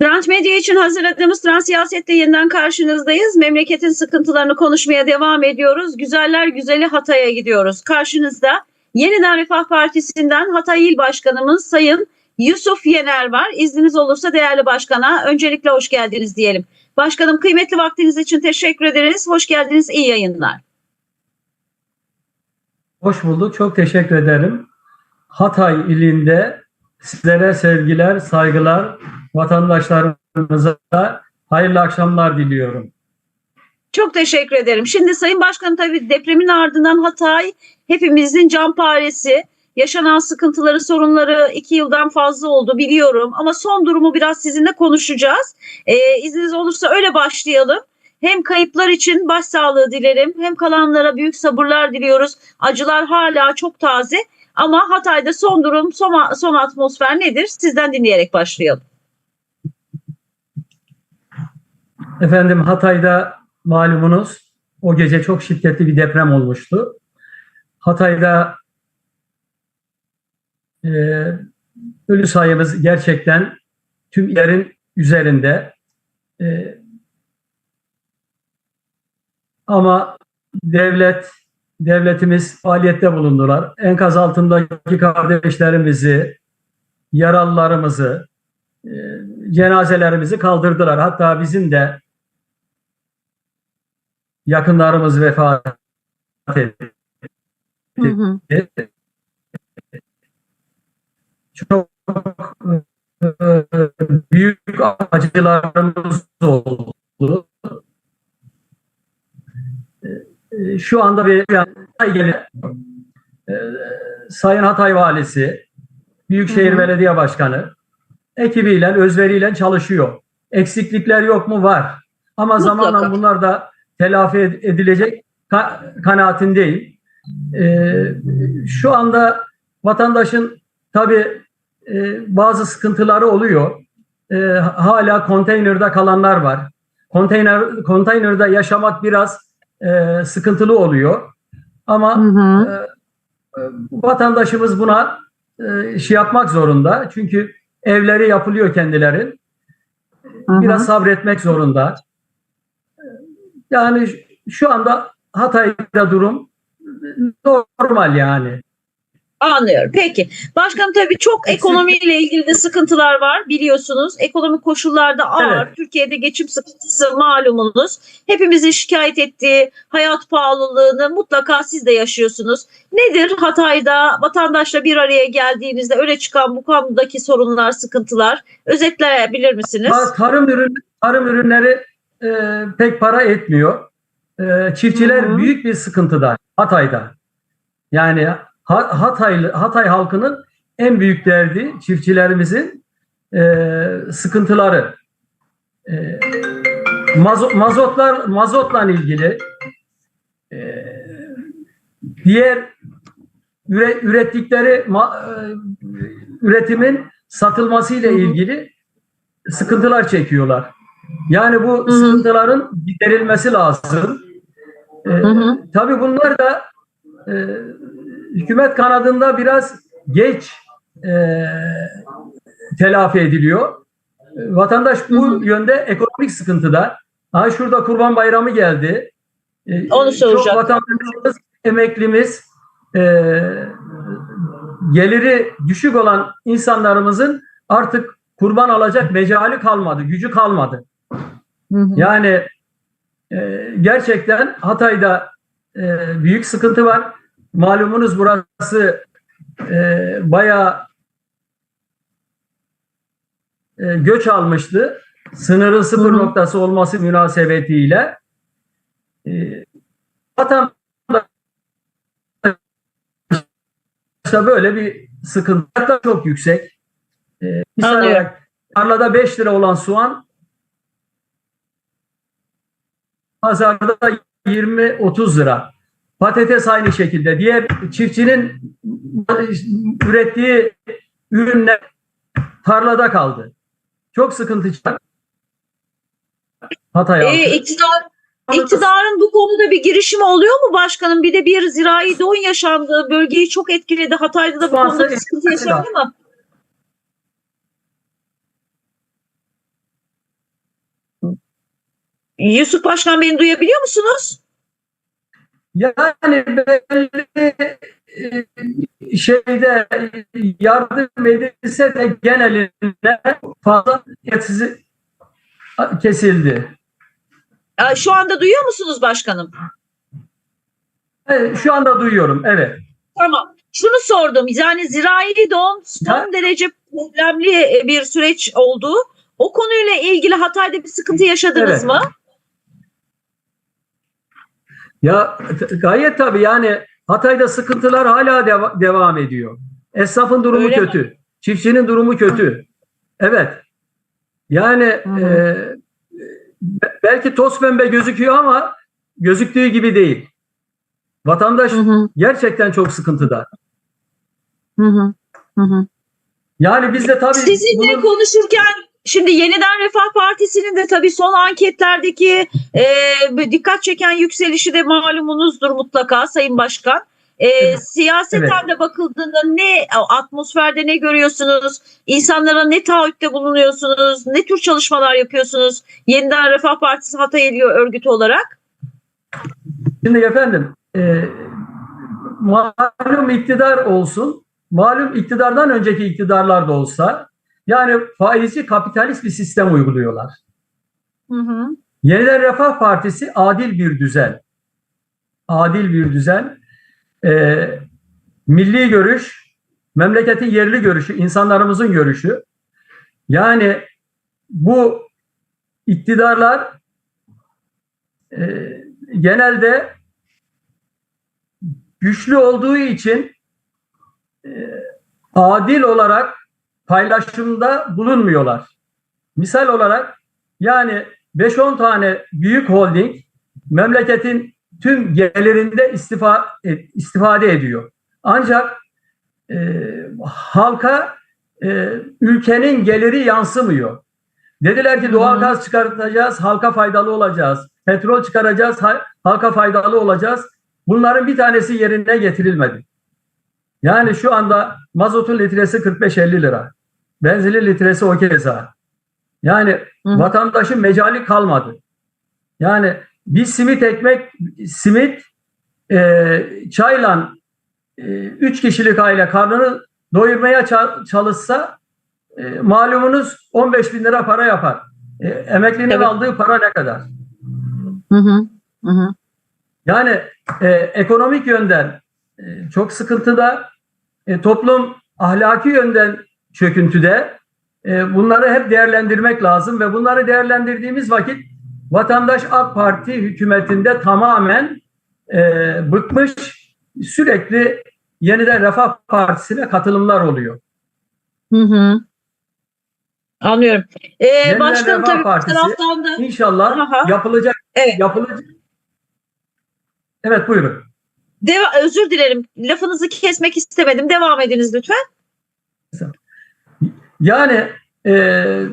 Trans Medya için hazırladığımız Trans Siyaset'te yeniden karşınızdayız. Memleketin sıkıntılarını konuşmaya devam ediyoruz. Güzeller güzeli Hatay'a gidiyoruz. Karşınızda Yeniden Refah Partisi'nden Hatay İl Başkanımız Sayın Yusuf Yener var. İzniniz olursa değerli başkana öncelikle hoş geldiniz diyelim. Başkanım kıymetli vaktiniz için teşekkür ederiz. Hoş geldiniz. İyi yayınlar. Hoş bulduk. Çok teşekkür ederim. Hatay ilinde sizlere sevgiler, saygılar, vatandaşlarımıza hayırlı akşamlar diliyorum. Çok teşekkür ederim. Şimdi Sayın Başkanım tabii depremin ardından Hatay hepimizin canparesi. Yaşanan sıkıntıları, sorunları iki yıldan fazla oldu biliyorum. Ama son durumu biraz sizinle konuşacağız. Ee, izniniz olursa öyle başlayalım. Hem kayıplar için başsağlığı dilerim hem kalanlara büyük sabırlar diliyoruz. Acılar hala çok taze ama Hatay'da son durum, son, son atmosfer nedir? Sizden dinleyerek başlayalım. Efendim Hatay'da malumunuz o gece çok şiddetli bir deprem olmuştu. Hatay'da e, ölü sayımız gerçekten tüm yerin üzerinde. E, ama devlet devletimiz faaliyette bulundular. Enkaz altındaki kardeşlerimizi, yaralılarımızı, e, cenazelerimizi kaldırdılar. Hatta bizim de yakınlarımız vefat etti. Hı hı. Çok e, büyük acılarımız oldu. E, Şu anda bir yani, e, Sayın Hatay Valisi, Büyükşehir Hı hı. Belediye Başkanı ekibiyle, özveriyle çalışıyor. Eksiklikler yok mu? Var. Ama Mutlaka. zamanla bunlar da telafi ed- edilecek ka- kanaatindeyim. Ee, şu anda vatandaşın tabii e, bazı sıkıntıları oluyor. Ee, hala konteynerde kalanlar var. Konteyner konteynerde yaşamak biraz e, sıkıntılı oluyor. Ama Hı hı. e, e, vatandaşımız buna e, şey yapmak zorunda. Çünkü evleri yapılıyor kendilerin. Hı hı. Biraz sabretmek zorunda. Yani şu anda Hatay'da durum normal yani. Anlıyorum. Peki. Başkanım tabii çok ekonomiyle ilgili de sıkıntılar var biliyorsunuz. Ekonomik koşullarda ağır. Evet. Türkiye'de geçim sıkıntısı malumunuz. Hepimizin şikayet ettiği hayat pahalılığını mutlaka siz de yaşıyorsunuz. Nedir Hatay'da vatandaşla bir araya geldiğinizde öne çıkan bu konudaki sorunlar, sıkıntılar? Özetleyebilir misiniz? Ta- Tarım ürün tarım ürünleri e, pek para etmiyor. E, çiftçiler Hı hı. büyük bir sıkıntıda Hatay'da. Yani Hataylı Hatay halkının en büyük derdi çiftçilerimizin e, sıkıntıları. E, mazo- mazotlar mazotla ilgili e, diğer üre- ürettikleri ma- e, üretimin satılması ile ilgili sıkıntılar çekiyorlar. Yani bu hı. sıkıntıların giderilmesi lazım. Ee, Hı hı. tabii bunlar da e, hükümet kanadında biraz geç e, telafi ediliyor. Vatandaş bu yönde ekonomik sıkıntıda. Ha şurada Kurban Bayramı geldi. E, Onu Çok soracaktım. vatandaşımız, emeklimiz, e, geliri düşük olan insanlarımızın artık kurban alacak mecali kalmadı, gücü kalmadı. Hı hı. Yani e, gerçekten Hatay'da e, büyük sıkıntı var. Malumunuz burası e, bayağı e, göç almıştı. Sınırın sıfır noktası olması münasebetiyle e, vatandaşta böyle bir sıkıntı da çok yüksek. E, misal olarak tarlada 5 lira olan soğan pazarda 20-30 lira. Patates aynı şekilde. Diğer çiftçinin ürettiği ürünler tarlada kaldı. Çok sıkıntı çıkar. Hatay. Ee, iktidar, iktidarın bu konuda bir girişimi oluyor mu başkanım? Bir de bir zirai don yaşandı. Bölgeyi çok etkiledi. Hatay'da da bu konuda bir sıkıntı yaşandı mı? Yusuf Başkan beni duyabiliyor musunuz? Yani belli e, şeyde yardım edilse de genelinde fazla etsiz kesildi. Ee, Şu anda duyuyor musunuz başkanım? Evet, Şu anda duyuyorum. Evet. Tamam. Şunu sordum. Yani zirai don son Ha? derece problemli bir süreç oldu. O konuyla ilgili Hatay'da bir sıkıntı yaşadınız Evet. mı? Ya gayet tabii yani Hatay'da sıkıntılar hala deva- devam ediyor. Esnafın durumu Öyle mi? kötü. Çiftçinin durumu kötü. Evet. Yani Hı hı. e, be- belki toz pembe gözüküyor ama gözüktüğü gibi değil. Vatandaş hı. gerçekten çok sıkıntıda. Hı hı. Hı hı. Yani biz de tabii Sizinle bunun- konuşurken şimdi Yeniden Refah Partisi'nin de tabii son anketlerdeki e, dikkat çeken yükselişi de malumunuzdur mutlaka Sayın Başkan. E, Evet. Siyaseten de bakıldığında ne atmosferde ne görüyorsunuz? İnsanlara ne taahhütte bulunuyorsunuz? Ne tür çalışmalar yapıyorsunuz? Yeniden Refah Partisi Hatay örgütü olarak. Şimdi efendim e, malum iktidar olsun, malum iktidardan önceki iktidarlar da olsa yani faizci kapitalist bir sistem uyguluyorlar. Hı hı. Yeniden Refah Partisi adil bir düzen. Adil bir düzen. E, milli görüş, memleketin yerli görüşü, insanlarımızın görüşü. Yani bu iktidarlar e, genelde güçlü olduğu için e, adil olarak paylaşımda bulunmuyorlar. Misal olarak yani 5-10 tane büyük holding memleketin tüm gelirinde istifa, e, istifade ediyor. Ancak e, halka e, ülkenin geliri yansımıyor. Dediler ki doğalgaz çıkartacağız, halka faydalı olacağız. Petrol çıkaracağız, ha- halka faydalı olacağız. Bunların bir tanesi yerine getirilmedi. Yani şu anda mazotun litresi 45-50 lira. Benzinin litresi o keza. Yani Hı. vatandaşın mecali kalmadı. Yani bir simit ekmek, simit e, çayla e, üç kişilik aile karnını doyurmaya ça- çalışsa e, malumunuz 15 bin lira para yapar. E, emeklinin Evet. aldığı para ne kadar? Hı hı. Hı hı. Yani e, ekonomik yönden e, çok sıkıntıda, e, toplum ahlaki yönden çöküntüde. E, bunları hep değerlendirmek lazım ve bunları değerlendirdiğimiz vakit vatandaş AK Parti hükümetinde tamamen e, bıkmış, sürekli yeniden Refah Partisi'ne katılımlar oluyor. Hı hı. Anlıyorum. Ee, Yeniden başkanım Refah tabii Partisi- taraftan da İnşallah Aha. yapılacak, Evet. yapılacak. Evet buyurun. Deva- özür dilerim. Lafınızı kesmek istemedim. Devam ediniz lütfen. Yani e,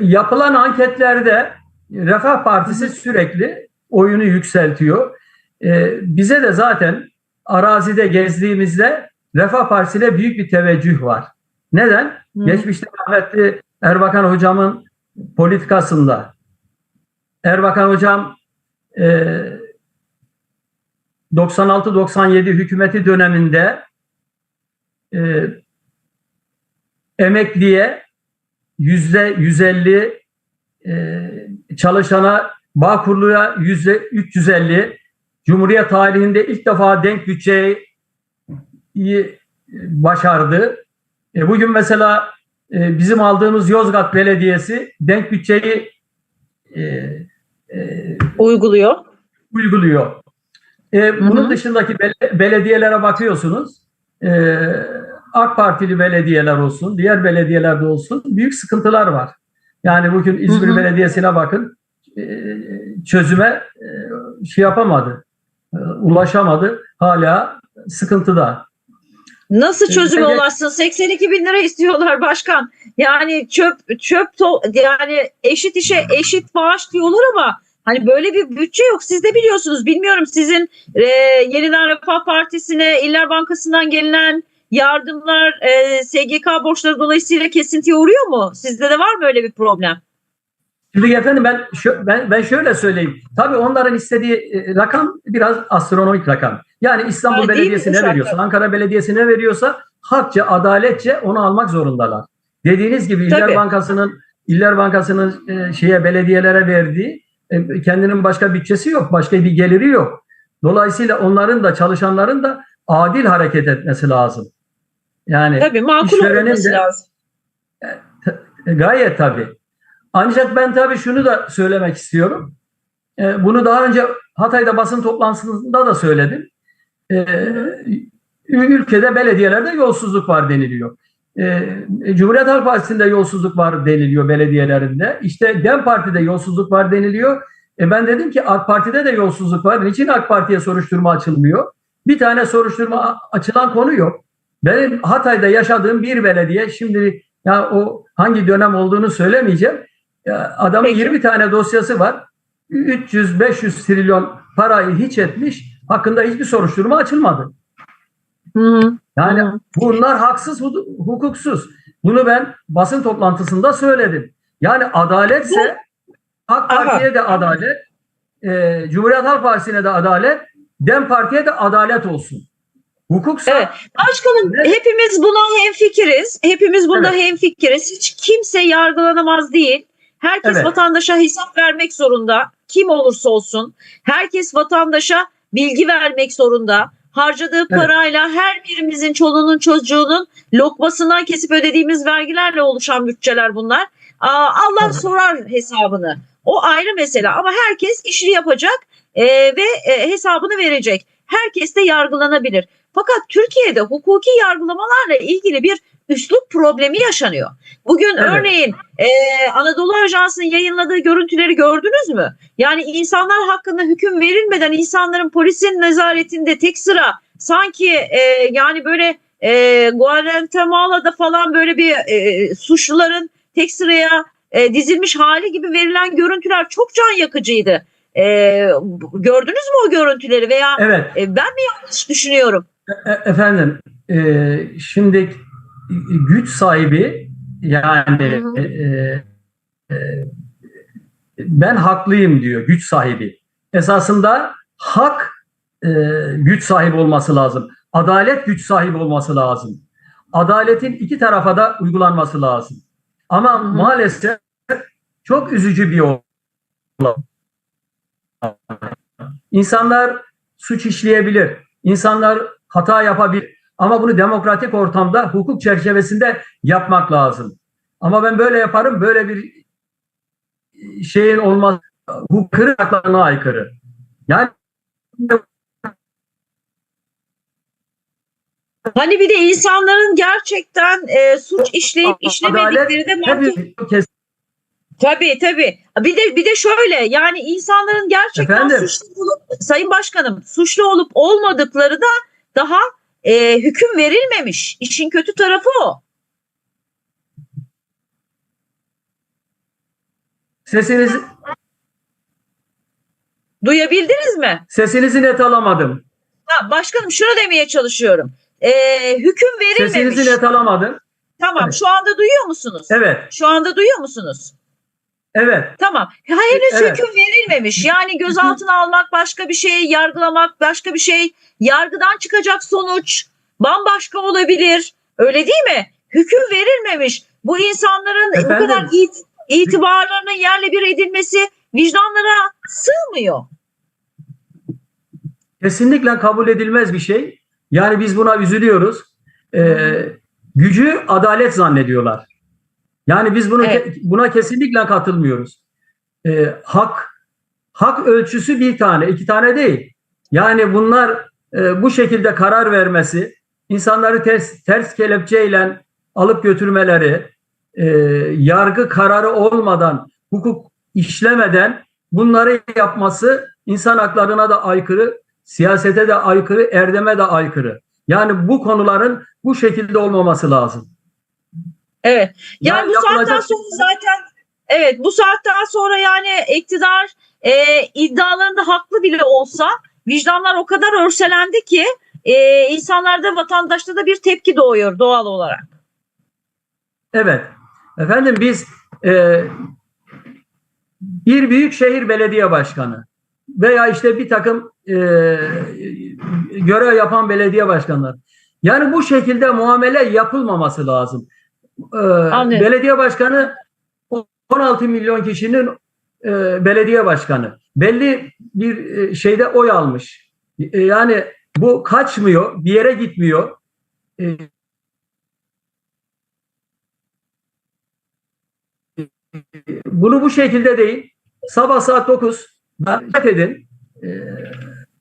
yapılan anketlerde Refah Partisi sürekli oyunu yükseltiyor. E, bize de zaten arazide gezdiğimizde Refah Partisi'ne büyük bir teveccüh var. Neden? Hı. Geçmişte rahmetli Erbakan Hocam'ın politikasında Erbakan Hocam e, 96-97 hükümeti döneminde e, emekliye yüzde 150 e, çalışana Bağkurlu'ya yüzde 350 Cumhuriyet tarihinde ilk defa denk bütçeyi başardı. E, bugün mesela e, bizim aldığımız Yozgat Belediyesi denk bütçeyi e, e, Uyguluyor. uyguluyor. E, bunun hı. dışındaki bel- belediyelere bakıyorsunuz. E, AK Partili belediyeler olsun, diğer belediyelerde olsun büyük sıkıntılar var. Yani bugün İzmir Hı hı. Belediyesi'ne bakın e, çözüme e, şey yapamadı, e, ulaşamadı. Hala sıkıntıda. Nasıl çözüme Peki- ulaşsın? 82 bin lira istiyorlar başkan. Yani çöp çöp to- yani eşit işe eşit maaş diyorlar ama hani böyle bir bütçe yok. Siz de biliyorsunuz. Bilmiyorum sizin e, Yeniden Refah Partisi'ne İller Bankası'ndan gelinen yardımlar e, SGK borçları dolayısıyla kesintiye uğruyor mu? Sizde de var mı öyle bir problem? Şimdi efendim ben şö- ben ben şöyle söyleyeyim. Tabii onların istediği e, rakam biraz astronomik rakam. Yani İstanbul? Belediyesi ne veriyorsa, Ankara Belediyesi ne veriyorsa hakça, adaletçe onu almak zorundalar. Dediğiniz gibi İller Tabii. Bankası'nın İller Bankası'nın e, şeye belediyelere verdiği e, kendinin başka bütçesi yok, başka bir geliri yok. Dolayısıyla onların da çalışanların da adil hareket etmesi lazım. Yani Tabii makul olması de- lazım. E, Gayet tabii. Ancak ben tabii şunu da söylemek istiyorum. E, bunu daha önce Hatay'da basın toplantısında da söyledim. E, ülkede belediyelerde yolsuzluk var deniliyor. Cumhuriyet Halk Partisi'nde yolsuzluk var deniliyor belediyelerinde. İşte DEM Parti'de yolsuzluk var deniliyor. E, ben dedim ki AK Parti'de de yolsuzluk var. Niçin AK Parti'ye soruşturma açılmıyor? Bir tane soruşturma açılan konu yok. Benim Hatay'da yaşadığım bir belediye şimdi ya o hangi dönem olduğunu söylemeyeceğim. Ya adamın Peki. 20 tane dosyası var. 300-500 trilyon parayı hiç etmiş. Hakkında hiçbir soruşturma açılmadı. Hı. Yani Hı. bunlar haksız, hu- hukuksuz. Bunu ben basın toplantısında söyledim. Yani adaletse AK. Parti'ye de adalet, e, Cumhuriyet Halk Partisi'ne de adalet, DEM Parti'ye de adalet olsun. Hukuksa Evet. Başkanım Evet. hepimiz buna hemfikiriz. Hepimiz bunda Evet. hemfikiriz. Hiç kimse yargılanamaz değil. Herkes Evet. vatandaşa hesap vermek zorunda. Kim olursa olsun. Herkes vatandaşa bilgi vermek zorunda. Harcadığı parayla her birimizin çoluğunun çocuğunun lokmasından kesip ödediğimiz vergilerle oluşan bütçeler bunlar. Aa, Allah Evet. sorar hesabını. O ayrı mesele ama herkes işini yapacak e, ve e, hesabını verecek. Herkes de yargılanabilir. Fakat Türkiye'de hukuki yargılamalarla ilgili bir üslup problemi yaşanıyor. Bugün Evet. örneğin e, Anadolu Ajansı'nın yayınladığı görüntüleri gördünüz mü? Yani insanlar hakkında hüküm verilmeden insanların polisin nezaretinde tek sıra sanki e, yani böyle e, Guantanamo'da falan böyle bir e, suçluların tek sıraya e, dizilmiş hali gibi verilen görüntüler çok can yakıcıydı. E, gördünüz mü o görüntüleri veya evet e, ben mi yanlış düşünüyorum? E- efendim e, şimdi güç sahibi yani Hı hı. e, e, ben haklıyım diyor güç sahibi. Esasında hak e, güç sahibi olması lazım. Adalet güç sahibi olması lazım. Adaletin iki tarafa da uygulanması lazım. Ama maalesef çok üzücü bir olay. İnsanlar suç işleyebilir. İnsanlar hata yapabilir. Ama bunu demokratik ortamda hukuk çerçevesinde yapmak lazım. Ama ben böyle yaparım, böyle bir şeyin olmaz, hukuk haklarına aykırı. Yani Hani bir de insanların gerçekten e, suç işleyip işlemedikleri de mahkum. Tabii tabii. Bir de bir de şöyle yani insanların gerçekten Efendim? suçlu olup Sayın Başkanım suçlu olup olmadıkları da daha e, hüküm verilmemiş. İşin kötü tarafı o. sesinizi Duyabildiniz mi? sesinizi net alamadım. Ha, başkanım şunu demeye çalışıyorum. E, hüküm verilmemiş. Sesinizi net alamadım. Tamam Evet. şu anda duyuyor musunuz? Evet, Şu anda duyuyor musunuz? Evet. Tamam. Ha, Henüz Evet. hüküm verilmemiş. Yani gözaltına almak başka bir şey, yargılamak başka bir şey. Yargıdan çıkacak sonuç bambaşka olabilir. Öyle değil mi? Hüküm verilmemiş. Bu insanların bu Efendim? kadar it- itibarlarının yerle bir edilmesi vicdanlara sığmıyor. Kesinlikle kabul edilmez bir şey. Yani biz buna üzülüyoruz. Ee, gücü adalet zannediyorlar. Yani biz bunu Evet. buna kesinlikle katılmıyoruz. Ee, hak hak ölçüsü bir tane, iki tane değil. Yani bunlar e, bu şekilde karar vermesi, insanları ters ters kelepçeyle alıp götürmeleri, e, yargı kararı olmadan, hukuk işlemeden bunları yapması insan haklarına da aykırı, siyasete de aykırı, erdeme de aykırı. Yani bu konuların bu şekilde olmaması lazım. Evet. Yani, Yani bu saatten yapılacak- sonra zaten evet bu saatten sonra yani iktidar e, iddialarında haklı bile olsa vicdanlar o kadar örselendi ki e, insanlarda vatandaşta da bir tepki doğuyor doğal olarak. Evet. Efendim biz e, bir büyükşehir belediye başkanı veya işte bir takım e, görev yapan belediye başkanları. Yani bu şekilde muamele yapılmaması lazım. E, belediye başkanı 16 milyon kişinin e, belediye başkanı. Belli bir e, şeyde oy almış. E, yani bu kaçmıyor, bir yere gitmiyor. E, bunu bu şekilde değil. Sabah saat 9 davet edin. E,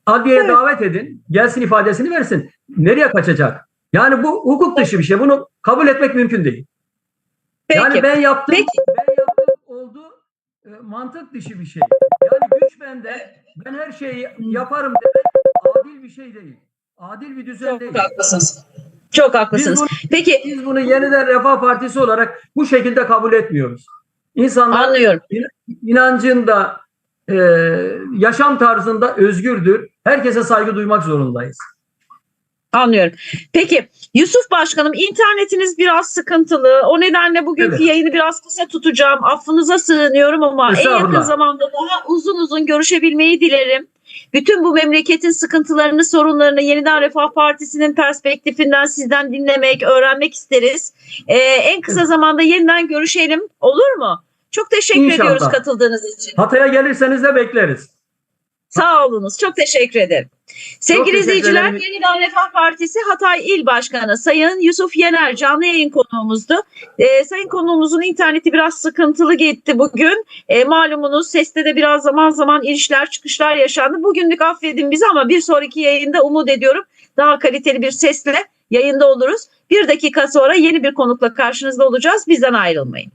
adliyeye Evet. davet edin. Gelsin ifadesini versin. Nereye kaçacak? Yani bu hukuk dışı bir şey. Bunu kabul etmek mümkün değil. Peki. Yani ben yaptım, Peki. ben yaptım oldu e, mantık dışı bir şey. Yani güç bende, ben her şeyi yaparım demek adil bir şey değil. Adil bir düzen değil. Çok haklısınız. Çok haklısınız. Biz bunu, Peki biz bunu yeniden Refah Partisi olarak bu şekilde kabul etmiyoruz. İnsanlar anlıyorum. inancında, e, yaşam tarzında özgürdür. Herkese saygı duymak zorundayız. Anlıyorum. Peki Yusuf Başkanım internetiniz biraz sıkıntılı. O nedenle bugünkü Evet. yayını biraz kısa tutacağım. Affınıza sığınıyorum ama en yakın zamanda daha uzun uzun görüşebilmeyi dilerim. Bütün bu memleketin sıkıntılarını, sorunlarını Yeniden Refah Partisi'nin perspektifinden sizden dinlemek, öğrenmek isteriz. Ee, en kısa zamanda yeniden görüşelim. Olur mu? Çok teşekkür İnşallah. ediyoruz katıldığınız için. Hatay'a gelirseniz de bekleriz. Sağ olunuz. Çok teşekkür ederim. Sevgili teşekkür izleyiciler. Yeniden Refah Partisi Hatay İl Başkanı Sayın Yusuf Yener canlı yayın konuğumuzdu. Ee, sayın konuğumuzun interneti biraz sıkıntılı gitti bugün. Ee, malumunuz seste de biraz zaman zaman inişler çıkışlar yaşandı. Bugünlük affedin bizi ama bir sonraki yayında umut ediyorum daha kaliteli bir sesle yayında oluruz. Bir dakika sonra yeni bir konukla karşınızda olacağız. Bizden ayrılmayın.